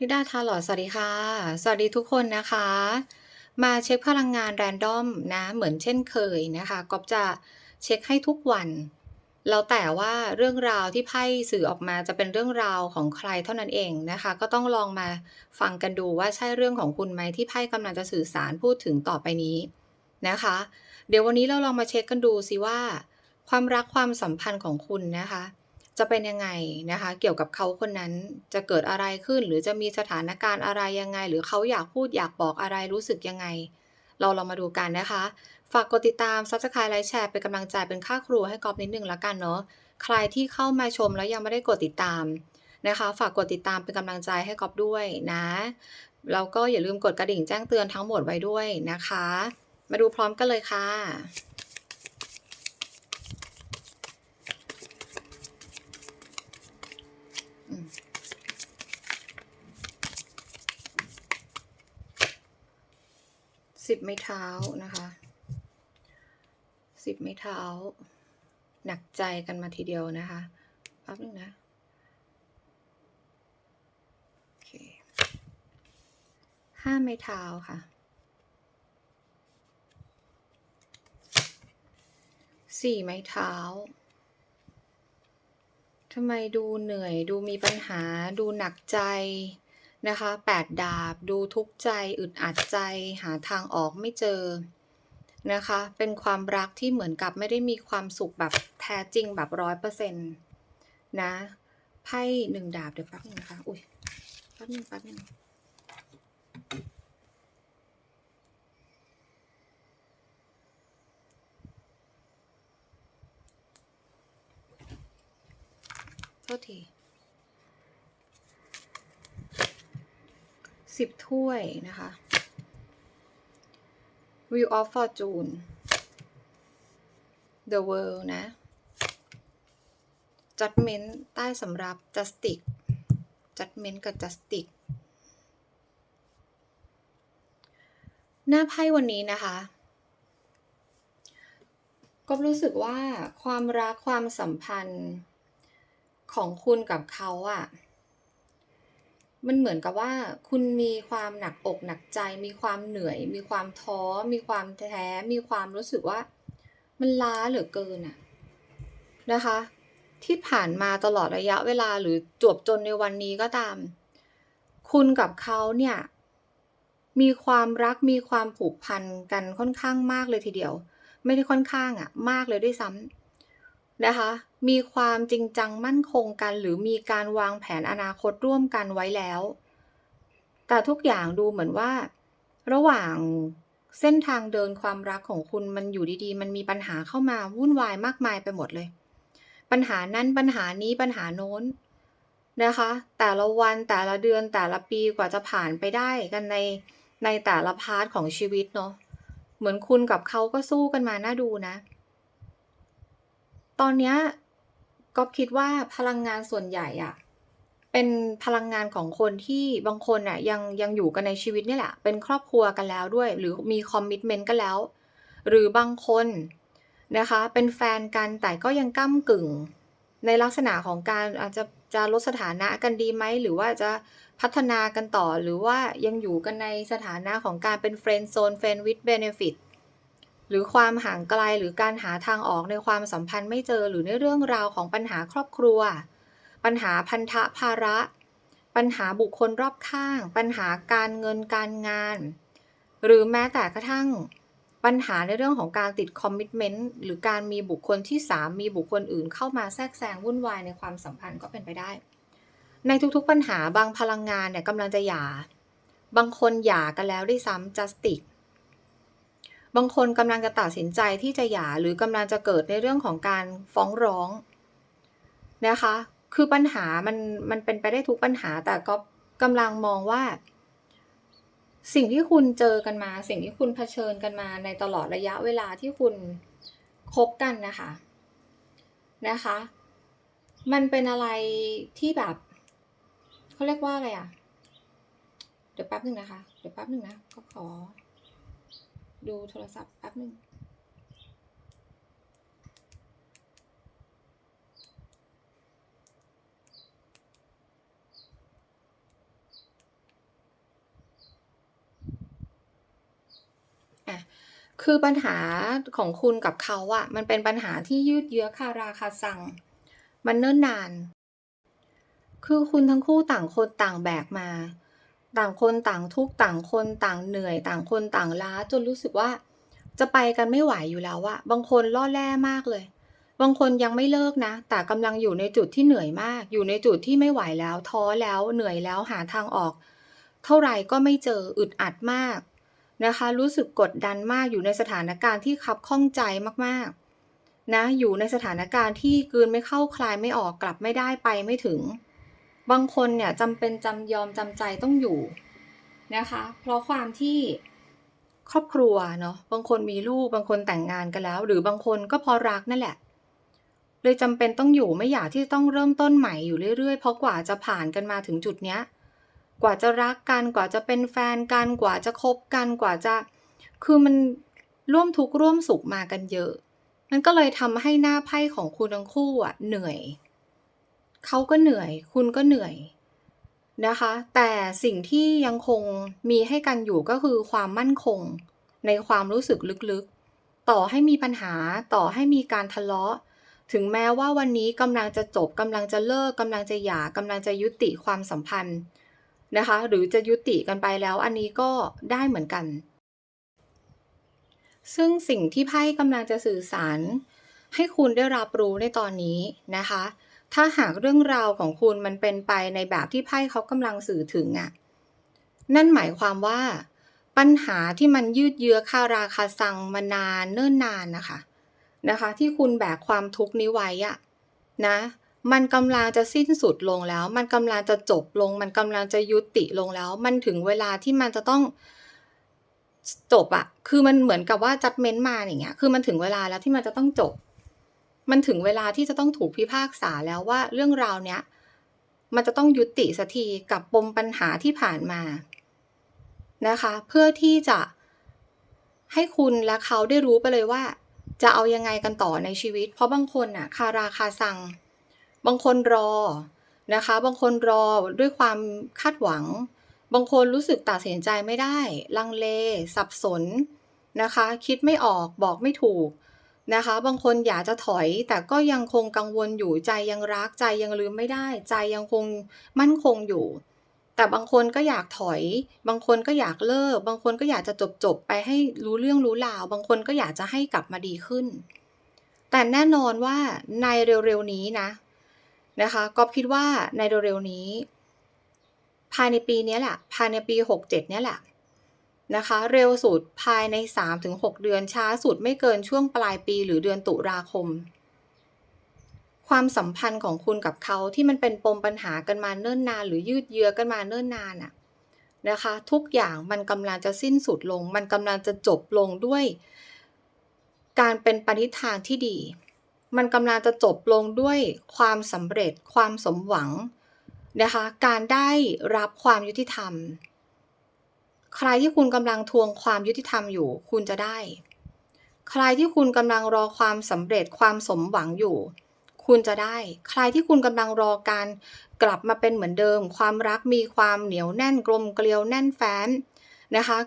นิดาทาหลอดสวัสดีค่ะ สวัสดีทุกคนนะคะ มาเช็คพลังงานแรนดอมนะเหมือนเช่นเคยนะคะก๊อฟจะเช็คให้ทุกวันแล้วแต่ว่าเรื่องราวที่ไพ่สื่อออกมาจะเป็นเรื่องราวของใครเท่านั้นเองนะคะ ก็ต้องลองมาฟังกันดูว่าใช่เรื่องของคุณไหมที่ไพ่กำลังจะสื่อสารพูดถึงต่อไปนี้นะคะ เดี๋ยววันนี้เราลองมาเช็คกันดูสิว่า ความรักความสัมพันธ์ของคุณนะคะ จะเป็นยังไงนะคะ เกี่ยวกับเขาคนนั้นจะเกิดอะไรขึ้น หรือจะมีสถานการณ์อะไรยังไง หรือเขาอยากพูดอยากบอกอะไรรู้สึกยังไง เราลองมาดูกันนะคะ ฝากกดติดตาม Subscribe ไลค์แชร์เป็นกำลังใจเป็นค่าครูให้กอบนิดนึงละกันเนาะใครที่เข้ามาชมแล้วยังไม่ได้กดติดตามนะคะ ฝากกดติดตามเป็นกำลังใจให้กอบด้วยนะแล้วก็อย่าลืมกดกระดิ่งแจ้งเตือนทั้งหมดไว้ด้วยนะคะ มาดูพร้อมกันเลยค่ะ สิบไม้เท้านะคะสิบไม้เท้า หนักใจกันมาทีเดียวนะคะแป๊บนึงนะโอเคห้าไม้เท้าค่ะสี่ไม้เท้าทำไมดูเหนื่อยดูมีปัญหาดูหนักใจ นะคะแปดดาบดูทุกข์ใจอึดอัดใจ หาทางออกไม่เจอนะคะ เป็นความรักที่เหมือนกับไม่ได้มีความสุขแบบแท้จริงแบบร้อยเปอร์เซ็นต์นะไพ่หนึ่งดาบเดี๋ยวแป๊บนึงนะคะ อุ้ยแป๊บนึงแป๊บนึงโทษที สิบถ้วยนะคะ Wheel of Fortune The World นะ Judgment ใต้สำรับ Justice Judgment กับ Justice หน้าไพ่วันนี้นะคะ ก็รู้สึกว่าความรักความสัมพันธ์ของคุณกับเขาอะ มันเหมือนกับว่า คุณมีความหนักอกหนักใจ มีความเหนื่อย มีความท้อ มีความแท้ มีความรู้สึกว่า มันล้าเหลือเกินอะนะคะ ที่ผ่านมาตลอดระยะเวลาหรือจวบจนในวันนี้ก็ตาม คุณกับเขาเนี่ย มีความรักมีความผูกพันกันค่อนข้างมากเลยทีเดียว ไม่ได้ค่อนข้างอะมากเลยด้วยซ้ำนะคะ มีความจริงจังมั่นคงกัน หรือมีการวางแผนอนาคตร่วมกันไว้แล้ว แต่ทุกอย่างดูเหมือนว่า ระหว่างเส้นทางเดินความรักของคุณมันอยู่ดีๆ มันมีปัญหาเข้ามาวุ่นวายมากมายไปหมดเลย ปัญหานั้นปัญหานี้ปัญหาโน้นนะคะ แต่ละวันแต่ละเดือนแต่ละปีกว่าจะผ่านไปได้กันในในแต่ละพาร์ทของชีวิตเนาะเหมือนคุณกับเขาก็สู้กันมาน่าดูนะ ตอนเนี้ย ก็คิดว่าพลังงานส่วนใหญ่อะเป็นพลังงานของคนที่บางคนอะยังยังอยู่กันในชีวิตนี่แหละ เป็นครอบครัวกันแล้วด้วย หรือมีคอมมิชเมนต์กันแล้ว หรือบางคนนะคะ เป็นแฟนกันแต่ก็ยังก้ากึ่ง ในลักษณะของการอาจจะจะลดสถานะกันดีไหม หรือว่าจะพัฒนากันต่อหรือว่ายังอยู่กันในสถานะของการเป็นเฟรนด์โซนเฟรนด์วิดเบเนฟิต หรือความห่างไกลหรือการหาทางออกในความสัมพันธ์ไม่เจอหรือในเรื่องราวของปัญหาครอบครัว ปัญหาพันธะภาระ ปัญหาบุคคลรอบข้าง ปัญหาการเงินการงาน หรือแม้แต่กระทั่งปัญหาในเรื่องของการติดคอมมิชเมนต์หรือการมีบุคคลที่สามมีบุคคลอื่นเข้ามาแทรกแซงวุ่นวายในความสัมพันธ์ก็เป็นไปได้ ในทุกๆปัญหาบางพลังงานเนี่ยกำลังจะหย่า บางคนหย่ากันแล้วด้วยซ้ำ justice บางคนกำลังจะตัดสินใจที่จะหย่าหรือกำลังจะเกิดในเรื่องของการฟ้องร้องนะคะ คือปัญหามันมันเป็นไปได้ทุกปัญหา แต่ก็กำลังมองว่า สิ่งที่คุณเจอกันมา สิ่งที่คุณเผชิญกันมาในตลอดระยะเวลาที่คุณคบกันนะคะนะคะ มันเป็นอะไรที่แบบเขาเรียกว่าอะไรอะ่ะ เดี๋ยวแป๊บหนึ่งนะคะ เดี๋ยวแป๊บหนึ่งนะก็ขอ ดูโทรศัพท์แป๊บหนึ่งคือปัญหาของคุณกับเขาอะมันเป็นปัญหาที่ยืดเยื้อคาราคาสัง มันเนิ่นนาน คือคุณทั้งคู่ต่างคนต่างแบกมา ต่างคนต่างทุกข์ต่างคนต่างเหนื่อย ต่างคนต่างล้า จนรู้สึกว่า จะไปกันไม่ไหวอยู่แล้วอะบางคนล่อแร่มากเลย บางคนยังไม่เลิกนะ แต่กำลังอยู่ในจุดที่เหนื่อยมาก อยู่ในจุดที่ไม่ไหวแล้ว ท้อแล้วเหนื่อยแล้วหาทางออก เท่าไหร่ก็ไม่เจออึดอัดมากนะคะ รู้สึกกดดันมากอยู่ในสถานการณ์ที่คับข้องใจมากๆ นะอยู่ในสถานการณ์ที่กืนไม่เข้าคลายไม่ออกกลับไม่ได้ไปไม่ถึง บางคนเนี่ยจำเป็นจำยอมจำใจต้องอยู่นะคะ เพราะความที่ครอบครัวเนาะบางคนมีลูกบางคนแต่งงานกันแล้ว หรือบางคนก็พราะรักนั่นแหละ เลยจำเป็นต้องอยู่ไม่อยากที่จะต้องเริ่มต้นใหม่อยู่เรื่อยๆ เพราะกว่าจะผ่านกันมาถึงจุดเนี้ย กว่าจะรักกันกว่าจะเป็นแฟนกันกว่าจะคบกันกว่าจะ คือมันร่วมทุกข์ร่วมสุขมากันเยอะ มันก็เลยทำให้หน้าไพ่ของคุณทั้งคู่อะเหนื่อย เขาก็เหนื่อย คุณก็เหนื่อยนะคะ แต่สิ่งที่ยังคงมีให้กันอยู่ก็คือความมั่นคง ในความรู้สึกลึกๆ ต่อให้มีปัญหาต่อให้มีการทะเลาะ ถึงแม้ว่าวันนี้กำลังจะจบกำลังจะเลิกกำลังจะหย่ากำลังจะยุติความสัมพันธ์นะคะ หรือจะยุติกันไปแล้วอันนี้ก็ได้เหมือนกัน ซึ่งสิ่งที่ไพ่กำลังจะสื่อสาร ให้คุณได้รับรู้ในตอนนี้นะคะ ถ้าหากเรื่องราวของคุณมันเป็นไปในแบบที่ไพ่เขากำลังสื่อถึงอะนั่นหมายความว่า ปัญหาที่มันยืดเยื้อคาราคาซังมานานเนิ่นนานนะคะนะคะ ที่คุณแบกความทุกข์นี้ไว้อะนะมันกำลังจะสิ้นสุดลงแล้ว มันกำลังจะจบลง มันกำลังจะยุติลงแล้ว มันถึงเวลาที่มันจะต้องจบอะคือมันเหมือนกับว่า judgment มาอย่างเงี้ย คือมันถึงเวลาแล้วที่มันจะต้องจบ มันถึงเวลาที่จะต้องถูกพิพากษาแล้วว่าเรื่องราวเนี้ยมันจะต้องยุติสักทีกับปมปัญหาที่ผ่านมานะคะ เพื่อที่จะให้คุณและเขาได้รู้ไปเลยว่า จะเอายังไงกันต่อในชีวิต เพราะบางคนน่ะคาราคาซัง บางคนรอนะคะ บางคนรอด้วยความคาดหวัง บางคนรู้สึกตัดสินใจไม่ได้ ลังเล สับสนนะคะ คิดไม่ออกบอกไม่ถูก นะคะ บางคนอยากจะถอยแต่ก็ยังคงกังวลอยู่ใจยังรักใจยังลืมไม่ได้ ใจยังคงมั่นคงอยู่ แต่บางคนก็อยากถอย บางคนก็อยากเลิก บางคนก็อยากจะจบๆไปให้รู้เรื่องรู้ราว บางคนก็อยากจะให้กลับมาดีขึ้น แต่แน่นอนว่าในเร็วๆนี้นะนะคะก๊อฟคิดว่าในเร็วๆนี้ ภายในปีนี้แหละ ภายในปี 67 เนี่ยแหละ นะคะ เร็วสุดภายใน 3-6 เดือนช้าสุดไม่เกินช่วงปลายปีหรือเดือนตุลาคม ความสัมพันธ์ของคุณกับเขาที่มันเป็นปมปัญหากันมาเนิ่นนาน หรือยืดเยื้อกันมาเนิ่นนานน่ะนะคะ ทุกอย่างมันกำลังจะสิ้นสุดลง มันกำลังจะจบลงด้วย การเป็นปในทิศทางที่ดี มันกำลังจะจบลงด้วยความสำเร็จความสมหวังนะคะ การได้รับความยุติธรรม ใครที่คุณกำลังทวงความยุติธรรมอยู่ คุณจะได้ ใครที่คุณกำลังรอความสำเร็จความสมหวังอยู่ คุณจะได้ ใครที่คุณกำลังรอการกลับมาเป็นเหมือนเดิม ความรักมีความเหนียวแน่นกลมเกลียวแน่นแฟ้นนะคะ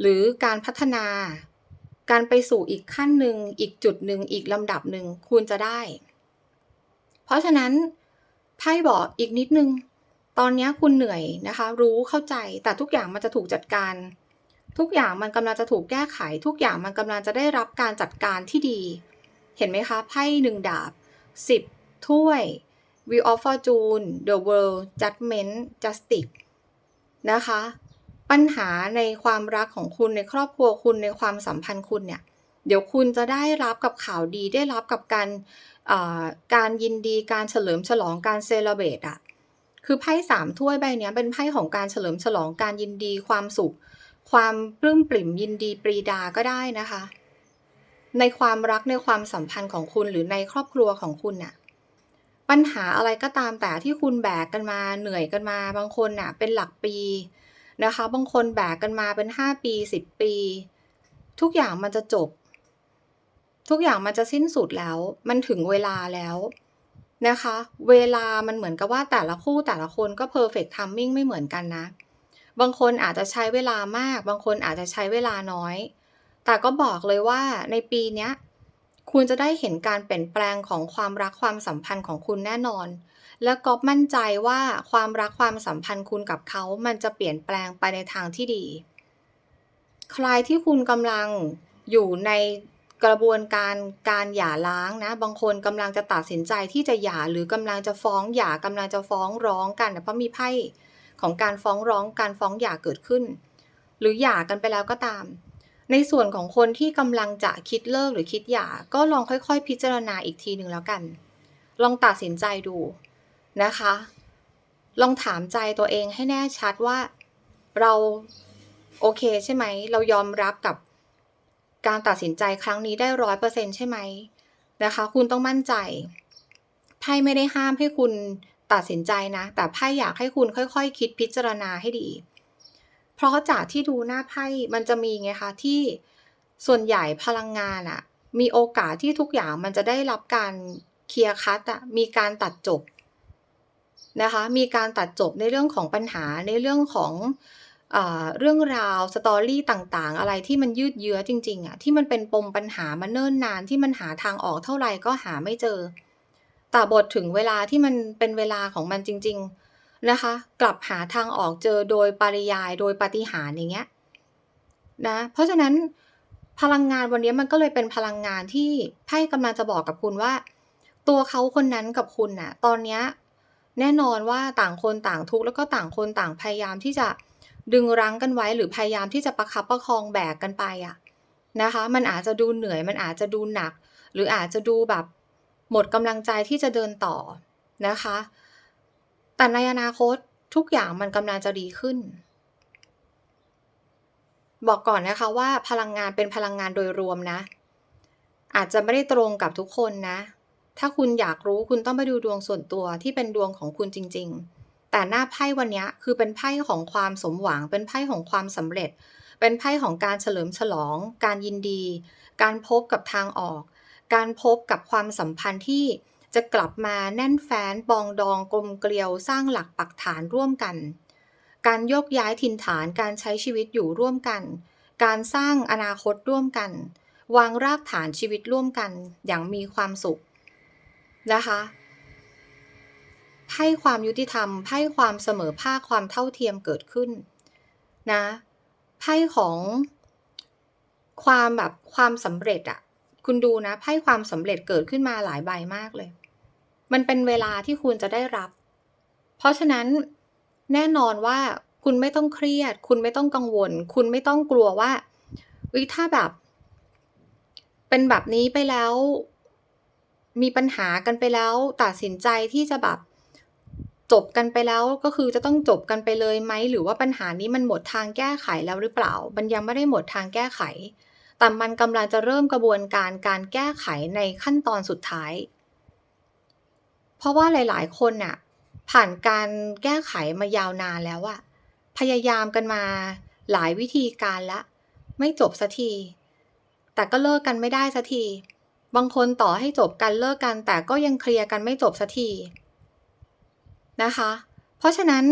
หรือการพัฒนา การไปสู่อีกขั้นหนึ่งอีกจุดหนึ่งอีกลำดับหนึ่งคุณจะได้ เพราะฉะนั้นไพ่บอกอีกนิดนึง ตอนนี้คุณเหนื่อยนะคะ รู้เข้าใจแต่ทุกอย่างมันจะถูกจัดการ ทุกอย่างมันกำลังจะถูกแก้ไข ทุกอย่างมันกำลังจะได้รับการจัดการที่ดี เห็นไหมคะไพ่1ดาบ 10 ถ้วย Wheel of Fortune The World Judgment Justice นะคะ ปัญหาในความรักของคุณในครอบครัวคุณในความสัมพันธ์คุณเนี่ย เดี๋ยวคุณจะได้รับกับข่าวดีได้รับกับการการยินดีการเฉลิมฉลองการ celebrate อะ คือไพ่3ถ้วยใบนี้เป็นไพ่ของการเฉลิมฉลองการยินดีความสุข ความปลื้มปริ่มยินดีปรีดาก็ได้นะคะ ในความรักในความสัมพันธ์ของคุณหรือในครอบครัวของคุณน่ะปัญหาอะไรก็ตามแต่ที่คุณแบกกันมาเหนื่อยกันมา บางคนน่ะเป็นหลักปีนะคะ บางคนแบกกันมาเป็น 5 ปี 10 ปี ทุกอย่างมันจะจบ ทุกอย่างมันจะสิ้นสุดแล้ว มันถึงเวลาแล้ว นะคะ เวลามันเหมือนกับว่าแต่ละคู่แต่ละคนก็เพอร์เฟกต์ timing ไม่เหมือนกันนะ บางคนอาจจะใช้เวลามาก บางคนอาจจะใช้เวลาน้อย แต่ก็บอกเลยว่าในปีนี้คุณจะได้เห็นการเปลี่ยนแปลงของความรักความสัมพันธ์ของคุณแน่นอน และก๊อฟมั่นใจว่าความรักความสัมพันธ์คุณกับเขา มันจะเปลี่ยนแปลงไปในทางที่ดี ใครที่คุณกำลังอยู่ใน กระบวนการการหย่าร้างนะ บางคนกำลังจะตัดสินใจที่จะหย่าหรือกำลังจะฟ้องหย่ากำลังจะฟ้องร้องกันเพราะมีไพ่ของการฟ้องร้องการฟ้องหย่าเกิดขึ้น หรือหย่ากันไปแล้วก็ตาม ในส่วนของคนที่กำลังจะคิดเลิกหรือคิดหย่าก็ลองค่อยๆ พิจารณาอีกทีหนึ่งแล้วกัน ลองตัดสินใจดูนะคะ ลองถามใจตัวเองให้แน่ชัดว่าเราโอเคใช่ไหม เรายอมรับกับ การตัดสินใจครั้งนี้ได้ร้อยเปอร์เซ็นใช่ไหมนะคะ คุณต้องมั่นใจไพ่ไม่ได้ห้ามให้คุณตัดสินใจนะ แต่ไพ่อยากให้คุณค่อยๆคคิดพิจารณาให้ดี เพราะจากที่ดูหน้าไพ่มันจะมีไงคะที่ส่วนใหญ่พลังงานอะมีโอกาสที่ทุกอย่างมันจะได้รับการเคลียร์คัดอะมีการตัดจบนะคะ มีการตัดจบในเรื่องของปัญหาในเรื่องของ เรื่องราวสตอรี่ต่างๆ อะไรที่มันยืดเยื้อจริงๆอะที่มันเป็นปมปัญหามาเนิ่นนานที่มันหาทางออกเท่าไหร่ก็หาไม่เจอ แต่บทถึงเวลาที่มันเป็นเวลาของมันจริง ๆนะคะ กลับหาทางออกเจอโดยปริยายโดยปฏิหารอย่างเงี้ยนะเพราะฉะนั้นพลังงานวันนี้มันก็เลยเป็นพลังงานที่ไพ่กำลังจะบอกกับคุณว่า ตัวเขาคนนั้นกับคุณน่ะ ตอนเนี้ยแน่นอนว่าต่างคนต่างทุกข์แล้วก็ต่างคนต่างพยายามที่จะ ดึงรั้งกันไว้หรือพยายามที่จะประคับประคองแบกกันไปอะนะคะ มันอาจจะดูเหนื่อยมันอาจจะดูหนัก หรืออาจจะดูแบบหมดกำลังใจที่จะเดินต่อนะคะ แต่ในอนาคตทุกอย่างมันกำลังจะดีขึ้น บอกก่อนนะคะว่าพลังงานเป็นพลังงานโดยรวมนะ อาจจะไม่ได้ตรงกับทุกคนนะ ถ้าคุณอยากรู้คุณต้องไปดูดวงส่วนตัวที่เป็นดวงของคุณจริง ๆ แต่หน้าไพ่วันนี้คือเป็นไพ่ของความสมหวัง เป็นไพ่ของความสำเร็จ เป็นไพ่ของการเฉลิมฉลอง การยินดี การพบกับทางออก การพบกับความสัมพันธ์ที่จะกลับมาแน่นแฟ้นปองดองกลมเกลียวสร้างหลักปักฐานร่วมกัน การโยกย้ายถิ่นฐานการใช้ชีวิตอยู่ร่วมกัน การสร้างอนาคตร่วมกัน วางรากฐานชีวิตร่วมกันอย่างมีความสุขนะคะ ไพ่ความยุติธรรมไพ่ความเสมอภาคความเท่าเทียมเกิดขึ้นนะไพ่ของความแบบความสำเร็จอะคุณดูนะไพ่ความสำเร็จเกิดขึ้นมาหลายใบมากเลย มันเป็นเวลาที่คุณจะได้รับ เพราะฉะนั้นแน่นอนว่าคุณไม่ต้องเครียด คุณไม่ต้องกังวล คุณไม่ต้องกลัวว่าวิถ้าแบบ เป็นแบบนี้ไปแล้ว มีปัญหากันไปแล้ว ตัดสินใจที่จะแบบ จบกันไปแล้วก็คือจะต้องจบกันไปเลยไหม หรือว่าปัญหานี้มันหมดทางแก้ไขแล้วหรือเปล่า มันยังไม่ได้หมดทางแก้ไข แต่มันกำลังจะเริ่มกระบวนการการแก้ไขในขั้นตอนสุดท้าย เพราะว่าหลาย ๆ คนน่ะผ่านการแก้ไขมายาวนานแล้วอะพยายามกันมาหลายวิธีการละ ไม่จบสักที แต่ก็เลิกกันไม่ได้สักที บางคนต่อให้จบกันเลิกกัน แต่ก็ยังเคลียร์กันไม่จบสักที นะคะ เพราะฉะนั้น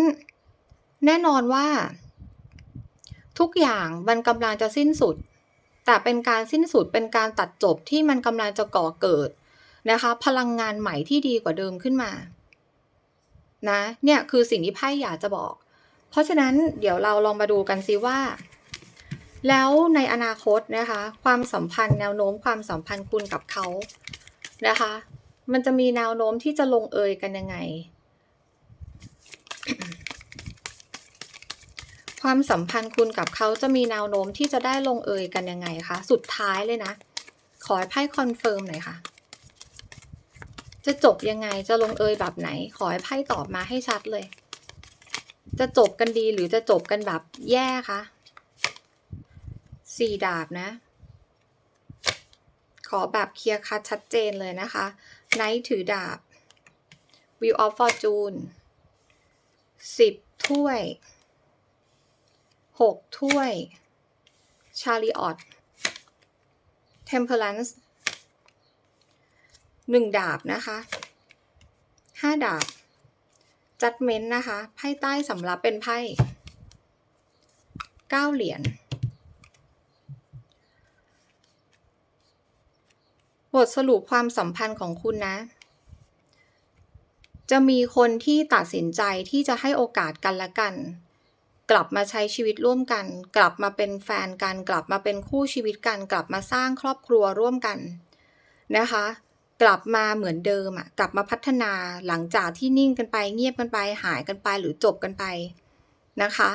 แน่นอนว่า ทุกอย่างมันกำลังจะสิ้นสุด แต่เป็นการสิ้นสุดเป็นการตัดจบที่มันกำลังจะก่อเกิดนะคะ พลังงานใหม่ที่ดีกว่าเดิมขึ้นมานะเนี่ยคือสิ่งที่ไพ่อยากจะบอก เพราะฉะนั้นเดี๋ยวเราลองมาดูกันซิว่า แล้วในอนาคตนะคะ ความสัมพันธ์แนวโน้มความสัมพันธ์คุณกับเขานะคะ มันจะมีแนวโน้มที่จะลงเอยกันยังไง ความสัมพันธ์คุณกับเขาจะมีแนวโน้มที่จะได้ลงเอยกันยังไงคะ สุดท้ายเลยนะ ขอไพ่คอนเฟิร์มหน่อยค่ะ จะจบยังไง จะลงเอยแบบไหน ขอไพ่ตอบมาให้ชัดเลย จะจบกันดีหรือจะจบกันแบบแย่คะสี่ดาบนะ ขอแบบเคลียร์คัดชัดเจนเลยนะคะไนท์ถือดาบ Wheel of Fortune สิบถ้วย หกถ้วย Chariot Temperance หนึ่งดาบนะคะห้าดาบ Judgment นะคะ ไพ่ใต้สำหรับเป็นไพ่เก้าเหรียญบทสรุปความสัมพันธ์ของคุณนะ จะมีคนที่ตัดสินใจที่จะให้โอกาสกันและกัน กลับมาใช้ชีวิตร่วมกัน กลับมาเป็นแฟนกัน กลับมาเป็นคู่ชีวิตกัน กลับมาสร้างครอบครัวร่วมกันนะคะ กลับมาเหมือนเดิมอะกลับมาพัฒนาหลังจากที่นิ่งกันไป เงียบกันไป หายกันไปหรือจบกันไปนะคะ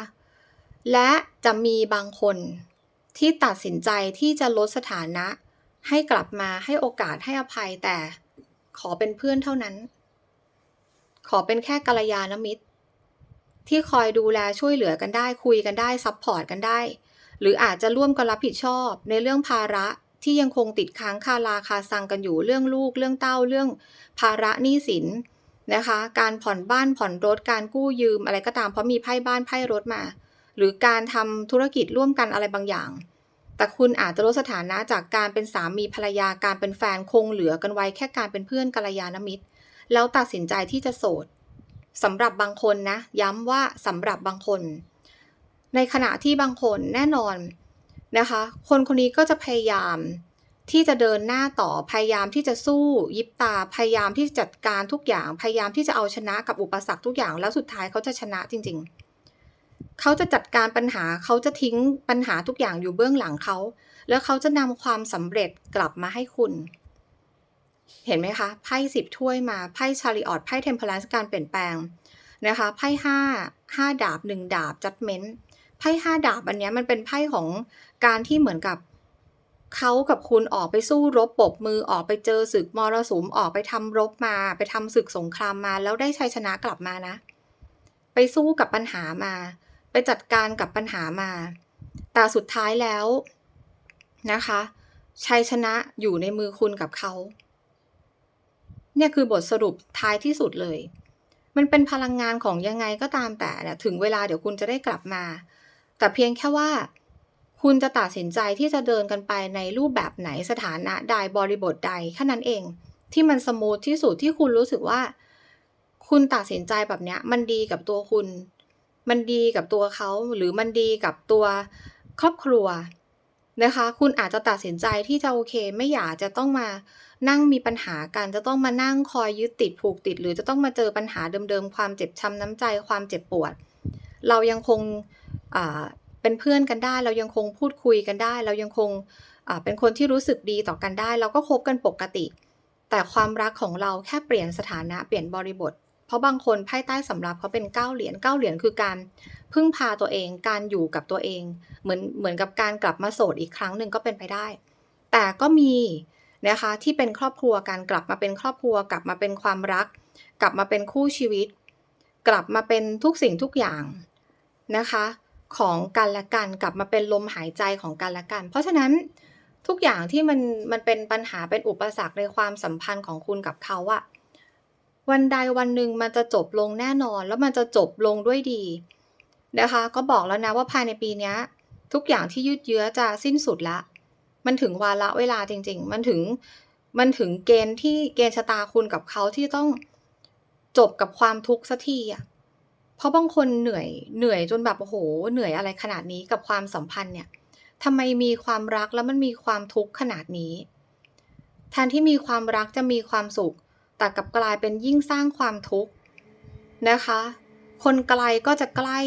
และจะมีบางคนที่ตัดสินใจที่จะลดสถานะ ให้กลับมาให้โอกาสให้อภัยแต่ขอเป็นเพื่อนเท่านั้น ขอเป็นแค่กัลยาณมิตร ที่คอยดูแลช่วยเหลือกันได้คุยกันได้ซัพพอร์ตกันได้ หรืออาจจะร่วมกันรับผิดชอบ ในเรื่องภาระที่ยังคงติดค้างคาราคาซังกันอยู่เรื่องลูก เรื่องเต้าเรื่องภาระหนี้สินนะคะ การผ่อนบ้านผ่อนรถการกู้ยืมอะไรก็ตามเพราะมีไพ่บ้านไพ่รถมา หรือการทำธุรกิจร่วมกันอะไรบางอย่าง แต่คุณอาจจะลดสถานะจากการเป็นสามีภรรยาการเป็นแฟนคงเหลือกันไว้แค่การเป็นเพื่อนกัลยาณมิตร แล้วตัดสินใจที่จะโสด สำหรับบางคนนะ ย้ำว่าสำหรับบางคน ในขณะที่บางคนแน่นอนนะคะ คนคนนี้ก็จะพยายามที่จะเดินหน้าต่อพยายามที่จะสู้ยิบตาพยายามที่จะจัดการทุกอย่างพยายามที่จะเอาชนะกับอุปสรรคทุกอย่างแล้วสุดท้ายเขาจะชนะจริง ๆ เขาจะจัดการปัญหาเขาจะทิ้งปัญหาทุกอย่างอยู่เบื้องหลังเขา แล้วเขาจะนำความสำเร็จกลับมาให้คุณ เห็นไหมคะ ไพ่สิบถ้วยมา ไพ่ชาริออตไพ่เทมเพลนส์การเปลี่ยนแปลงนะคะ ไพ่ห้าห้าดาบหนึ่งดาบจัดเม้นต์ไพ่ห้าดาบอันนี้มันเป็นไพ่ของการที่เหมือนกับเขากับคุณออกไปสู้รบปบมือออกไปเจอศึกมรสุมออกไปทำรบมา ไปทำศึกสงครามมา แล้วได้ชัยชนะกลับมานะ ไปสู้กับปัญหามา ไปจัดการกับปัญหามา แต่สุดท้ายแล้วนะคะ ชัยชนะอยู่ในมือคุณกับเขา เนี่ยคือบทสรุปท้ายที่สุดเลย มันเป็นพลังงานของยังไงก็ตามแต่เนี่ยถึงเวลาเดี๋ยวคุณจะได้กลับมา แต่เพียงแค่ว่า คุณจะตัดสินใจที่จะเดินกันไปในรูปแบบไหนสถานะใดบริบทใดแค่นั้นเอง ที่มันสมูทที่สุดที่คุณรู้สึกว่า คุณตัดสินใจแบบเนี้ย มันดีกับตัวคุณ มันดีกับตัวเขาหรือมันดีกับตัวครอบครัว นะคะ คุณอาจจะตัดสินใจที่จะโอเค ไม่อยากจะต้องมานั่งมีปัญหากัน จะต้องมานั่งคอยยึดติดผูกติด หรือจะต้องมาเจอปัญหาเดิมๆ ความเจ็บช้ำน้ำใจความเจ็บปวด เรายังคงเป็นเพื่อนกันได้ เรายังคงพูดคุยกันได้ เรายังคงเป็นคนที่รู้สึกดีต่อกันได้ เราก็คบกันปกติ แต่ความรักของเราแค่เปลี่ยนสถานะเปลี่ยนบริบท เพราะบางคนไพ่ใต้สำรับเขาเป็นเก้าเหรียญเก้าเหรียญคือการพึ่งพาตัวเอง การอยู่กับตัวเอง เหมือนเหมือนกับการกลับมาโสดอีกครั้งหนึ่งก็เป็นไปได้ แต่ก็มีนะคะที่เป็นครอบครัวการกลับมาเป็นครอบครัว กลับมาเป็นความรัก กลับมาเป็นคู่ชีวิต กลับมาเป็นทุกสิ่งทุกอย่างนะคะ ของกันและกันกลับมาเป็นลมหายใจของกันและกัน เพราะฉะนั้นทุกอย่างที่มันมันเป็นปัญหาเป็นอุปสรรคในความสัมพันธ์ของคุณกับเขาอะ วันใดวันหนึ่งมันจะจบลงแน่นอน แล้วมันจะจบลงด้วยดีนะคะ ก็บอกแล้วนะว่าภายในปีนี้ทุกอย่างที่ยืดเยื้อจะสิ้นสุดละ มันถึงวาระเวลาจริง ๆ มันถึงมันถึงเกณฑ์ที่เกณฑ์ชะตาคุณกับเขาที่ต้องจบกับความทุกข์สักทีอะเพราะบางคนเหนื่อยเหนื่อยจนแบบโอ้โห เหนื่อยอะไรขนาดนี้กับความสัมพันธ์เนี่ยทำไมมีความรักแล้วมันมีความทุกข์ขนาดนี้ แทนที่มีความรักจะมีความสุข แต่กลับกลายเป็นยิ่งสร้างความทุกข์นะคะ คนไกลก็จะใกล้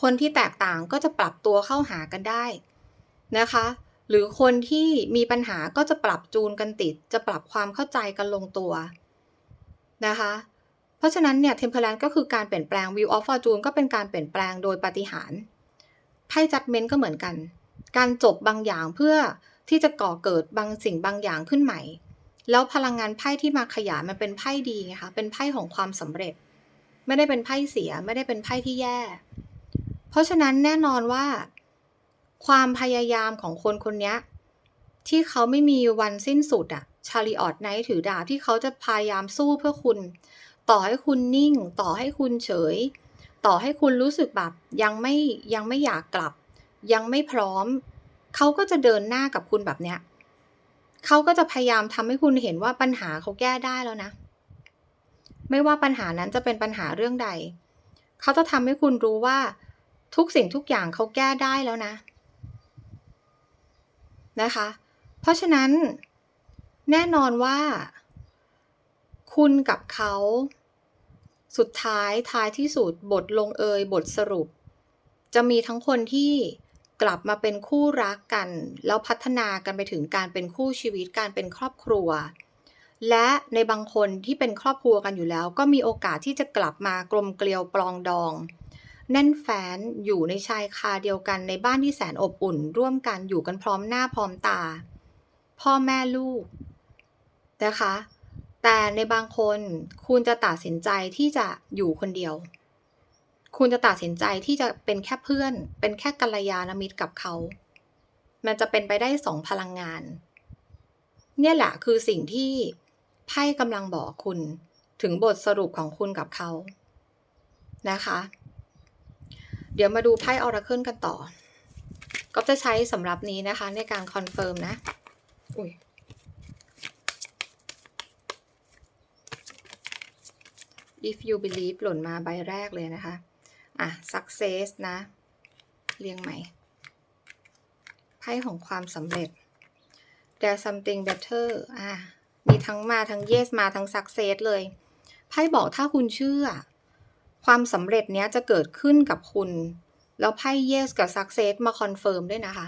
คนที่แตกต่างก็จะปรับตัวเข้าหากันได้นะคะ หรือคนที่มีปัญหาก็จะปรับจูนกันติด จะปรับความเข้าใจกันลงตัวนะคะ เพราะฉะนั้นเนี่ยเทมเพลนก็คือการเปลี่ยนแปลง View of Fortune ก็เป็นการเปลี่ยนแปลงโดยปฏิหารไพ่จัดเมนต์ก็เหมือนกัน การจบบางอย่างเพื่อที่จะก่อเกิดบางสิ่งบางอย่างขึ้นใหม่ แล้วพลังงานไพ่ที่มาขยายมันเป็นไพ่ดีไงคะเป็นไพ่ของความสำเร็จ ไม่ได้เป็นไพ่เสียไม่ได้เป็นไพ่ที่แย่ เพราะฉะนั้นแน่นอนว่า ความพยายามของคนคนนี้ที่เขาไม่มีวันสิ้นสุดอะชาลีออดไนท์ถือดาบที่เขาจะพยายามสู้เพื่อคุณ ต่อให้คุณนิ่ง ต่อให้คุณเฉย ต่อให้คุณรู้สึกแบบยังไม่ยังไม่อยากกลับ ยังไม่พร้อม เขาก็จะเดินหน้ากับคุณแบบเนี้ย เขาก็จะพยายามทำให้คุณเห็นว่าปัญหาเขาแก้ได้แล้วนะ ไม่ว่าปัญหานั้นจะเป็นปัญหาเรื่องใด เขาจะทำให้คุณรู้ว่าทุกสิ่งทุกอย่างเขาแก้ได้แล้วนะ นะคะ เพราะฉะนั้นแน่นอนว่า คุณกับเขาสุดท้ายท้ายที่สุดบทลงเอย บทสรุป จะมีทั้งคนที่ กลับมาเป็นคู่รักกัน แล้วพัฒนากันไปถึงการเป็นคู่ชีวิตการเป็นครอบครัว และในบางคนที่เป็นครอบครัวกันอยู่แล้ว ก็มีโอกาสที่จะกลับมากลมเกลียวปลองดอง แน่นแฟนอยู่ในชายคาเดียวกันในบ้านที่แสนอบอุ่น ร่วมกันอยู่กันพร้อมหน้าพร้อมตา พ่อแม่ลูกนะคะ แต่ในบางคนคุณจะตัดสินใจที่จะอยู่คนเดียว คุณจะตัดสินใจที่จะเป็นแค่เพื่อน เป็นแค่กัลยาณมิตรกับเขา มันจะเป็นไปได้สองพลังงาน เนี่ยแหละคือสิ่งที่ไพ่กำลังบอกคุณถึงบทสรุปของคุณกับเขา นะคะ เดี๋ยวมาดูไพ่ออราเคิลกันต่อ ก็จะใช้สำหรับนี้นะคะในการคอนเฟิร์มนะ อุ้ย if you believe หล่นมาใบแรกเลยนะคะ อะ success นะ เรียงใหม่ ไพ่ของความสำเร็จ there's something better อะ มีทั้งมาทั้ง yes มาทั้ง success เลย ไพ่บอกถ้าคุณเชื่อ ความสำเร็จเนี้ยจะเกิดขึ้นกับคุณ แล้วไพ่ yes กับ success มาคอนเฟิร์มด้วยนะคะ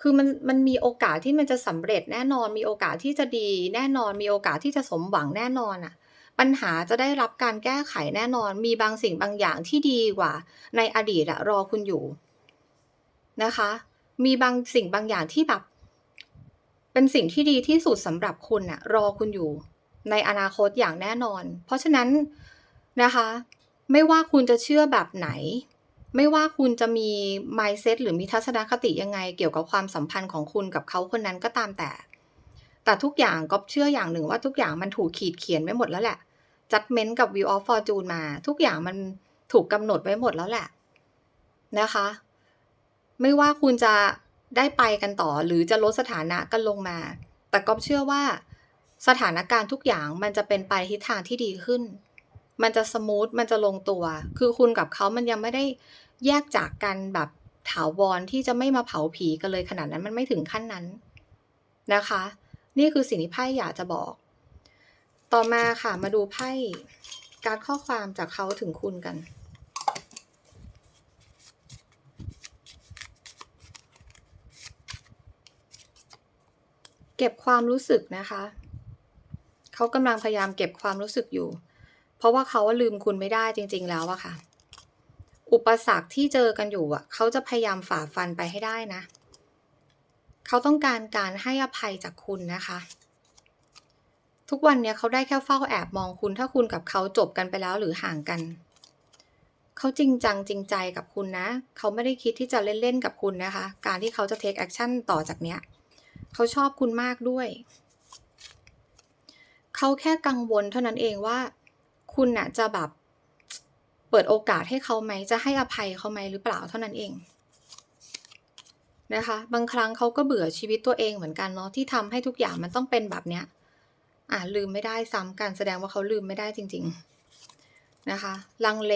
คือมันมันมีโอกาสที่มันจะสำเร็จแน่นอนมีโอกาสที่จะดีแน่นอนมีโอกาสที่จะสมหวังแน่นอนอะ ปัญหาจะได้รับการแก้ไขแน่นอน มีบางสิ่งบางอย่างที่ดีกว่า ในอดีตอะรอคุณอยู่นะคะ มีบางสิ่งบางอย่างที่แบบ เป็นสิ่งที่ดีที่สุดสำหรับคุณอะรอคุณอยู่ ในอนาคตอย่างแน่นอน เพราะฉะนั้นนะคะ ไม่ว่าคุณจะเชื่อแบบไหน ไม่ว่าคุณจะมี mindset หรือมีทัศนคติยังไง เกี่ยวกับความสัมพันธ์ของคุณกับเขาคนนั้นก็ตามแต่ แต่ทุกอย่างก็เชื่ออย่างหนึ่งว่าทุกอย่างมันถูกขีดเขียนไว้หมดแล้วแหละ judgment กับ view of fortune มา ทุกอย่างมันถูกกำหนดไว้หมดแล้วแหละนะคะ ไม่ว่าคุณจะได้ไปกันต่อหรือจะลดสถานะกันลงมา แต่ก็เชื่อว่าสถานการณ์ทุกอย่างมันจะเป็นไปทิศทางที่ดีขึ้น มันจะสมูท มันจะลงตัว คือคุณกับเขามันยังไม่ได้แยกจากกันแบบถาวรที่จะไม่มาเผาผีกันเลยขนาดนั้นมันไม่ถึงขั้นนั้นนะคะ นี่คือสิ่งที่ไพ่อยากจะบอก ต่อมาค่ะมาดูไพ่การข้อความจากเขาถึงคุณกัน เก็บความรู้สึกนะคะเขากำลังพยายามเก็บความรู้สึกอยู่ เพราะว่าเขาว่าลืมคุณไม่ได้จริง ๆ แล้วอะค่ะ อุปสรรคที่เจอกันอยู่อะเขาจะพยายามฝ่าฟันไปให้ได้นะ เขาต้องการการให้อภัยจากคุณนะคะ ทุกวันเนี้ยเขาได้แค่เฝ้าแอบมองคุณ ถ้าคุณกับเขาจบกันไปแล้วหรือห่างกัน เขาจริงจังจริงใจกับคุณนะ เขาไม่ได้คิดที่จะเล่นๆกับคุณนะคะ การที่เขาจะ take action ต่อจากเนี้ย เขาชอบคุณมากด้วย เขาแค่กังวลเท่านั้นเองว่า คุณน่ะจะแบบเปิดโอกาสให้เขาไหมจะให้อภัยเขาไหมหรือเปล่าเท่านั้นเอง นะคะ บางครั้งเขาก็เบื่อชีวิตตัวเองเหมือนกันเนาะที่ทำให้ทุกอย่างมันต้องเป็นแบบเนี้ยอ่าลืมไม่ได้ซ้ำกันแสดงว่าเขาลืมไม่ได้จริง ๆนะคะลังเล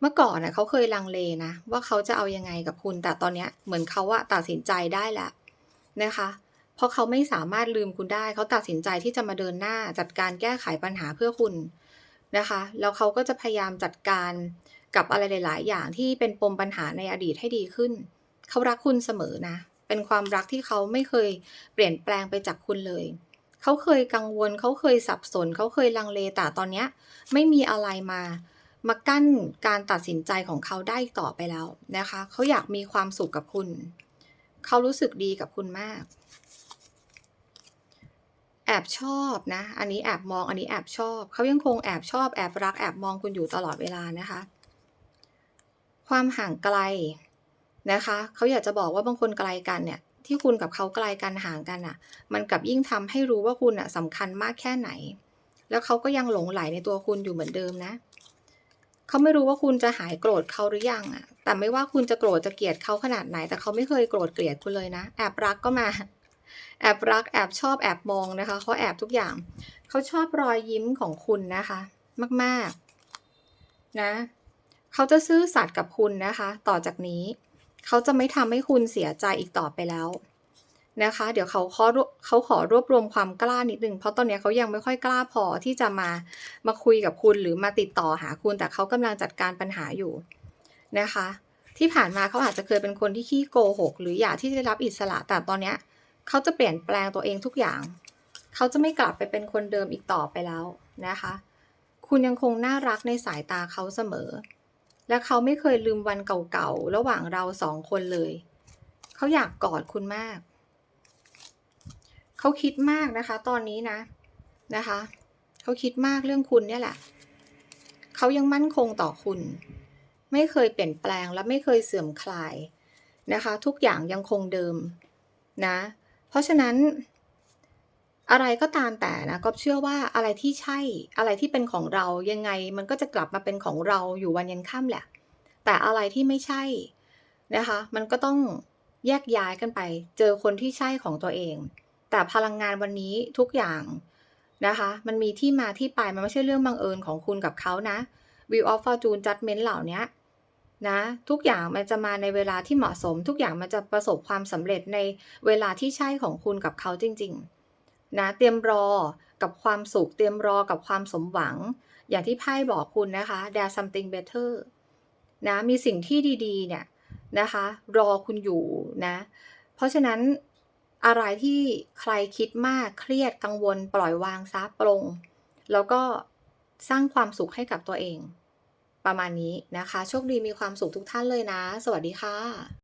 เมื่อก่อนนะเขาเคยลังเลนะว่าเขาจะเอายังไงกับคุณ แต่ตอนเนี้ยเหมือนเขาอะตัดสินใจได้แล้วนะคะเพราะเขาไม่สามารถลืมคุณได้ เขาตัดสินใจที่จะมาเดินหน้าจัดการแก้ไขปัญหาเพื่อคุณนะคะ แล้วเขาก็จะพยายามจัดการกับอะไรหลาย ๆ อย่างที่เป็นปมปัญหาในอดีตให้ดีขึ้น เขารักคุณเสมอนะ เป็นความรักที่เขาไม่เคยเปลี่ยนแปลงไปจากคุณเลย เขาเคยกังวล เขาเคยสับสน เขาเคยลังเลแต่ตอนนี้ไม่มีอะไรมามากั้นการตัดสินใจของเขาได้ต่อไปแล้วนะคะ เขาอยากมีความสุขกับคุณ เขารู้สึกดีกับคุณมาก แอบชอบนะ อันนี้แอบมอง อันนี้แอบชอบ เขายังคงแอบชอบ แอบรัก แอบมองคุณอยู่ตลอดเวลานะคะ ความห่างไกล นะคะเขาอยากจะบอกว่าบางคนไกลกันเนี่ยที่คุณกับเขาไกลกันห่างกันอะ มันกลับยิ่งทำให้รู้ว่าคุณอะสำคัญมากแค่ไหน แล้วเขาก็ยังหลงไหลในตัวคุณอยู่เหมือนเดิมนะเขาไม่รู้ว่าคุณจะหายโกรธเขาหรือยังอะ แต่ไม่ว่าคุณจะโกรธจะเกลียดเขาขนาดไหน แต่เขาไม่เคยโกรธเกลียดคุณเลยนะแอบรักก็มาแอบรักแอบชอบแอบมองนะคะเขาแอบทุกอย่างเขาชอบรอยยิ้มของคุณนะคะ มากๆนะเขาจะซื่อสัตย์กับคุณนะคะ ต่อจากนี้ เขาจะไม่ทำให้คุณเสียใจอีกต่อไปแล้วนะคะ เดี๋ยวเขาขอเขาขอรวบรวมความกล้านิดหนึ่งเพราะตอนนี้เขายังไม่ค่อยกล้าพอที่จะมามาคุยกับคุณหรือมาติดต่อหาคุณ แต่เขากำลังจัดการปัญหาอยู่นะคะ ที่ผ่านมาเขาอาจจะเคยเป็นคนที่ขี้โกหกหรืออยากที่จะรับอิสระ แต่ตอนเนี้ยเขาจะเปลี่ยนแปลงตัวเองทุกอย่าง เขาจะไม่กลับไปเป็นคนเดิมอีกต่อไปแล้วนะคะ คุณยังคงน่ารักในสายตาเขาเสมอ และเขาไม่เคยลืมวันเก่าๆ ระหว่างเรา2คนเลย เขาอยากกอดคุณมาก เขาคิดมากนะคะ ตอนนี้นะ นะคะ เขาคิดมากเรื่องคุณเนี่ยแหละ เขายังมั่นคงต่อคุณ ไม่เคยเปลี่ยนแปลงและไม่เคยเสื่อมคลายนะคะ ทุกอย่างยังคงเดิมนะ เพราะฉะนั้น อะไรก็ตามแต่นะก๊อฟเชื่อว่าอะไรที่ใช่อะไรที่เป็นของเรายังไงมันก็จะกลับมาเป็นของเราอยู่วันยันค่ำแหละ แต่อะไรที่ไม่ใช่นะคะ มันก็ต้องแยกย้ายกันไป เจอคนที่ใช่ของตัวเอง แต่พลังงานวันนี้ทุกอย่างนะคะ มันมีที่มาที่ไปมันไม่ใช่เรื่องบังเอิญของคุณกับเขานะ Wheel of Fortune Judgment เหล่านี้นะทุกอย่างมันจะมาในเวลาที่เหมาะสม ทุกอย่างมันจะประสบความสำเร็จในเวลาที่ใช่ของคุณกับเขาจริง ๆ นะเตรียมรอกับความสุข เตรียมรอกับความสมหวัง อย่างที่ไพ่บอกคุณนะคะ There's something better นะมีสิ่งที่ดีๆ เนี่ยนะคะ รอคุณอยู่นะ เพราะฉะนั้นอะไรที่ใครคิดมากเครียดกังวลปล่อยวางซะปลงแล้วก็สร้างความสุขให้กับตัวเอง ประมาณนี้นะคะ โชคดีมีความสุขทุกท่านเลยนะ สวัสดีค่ะ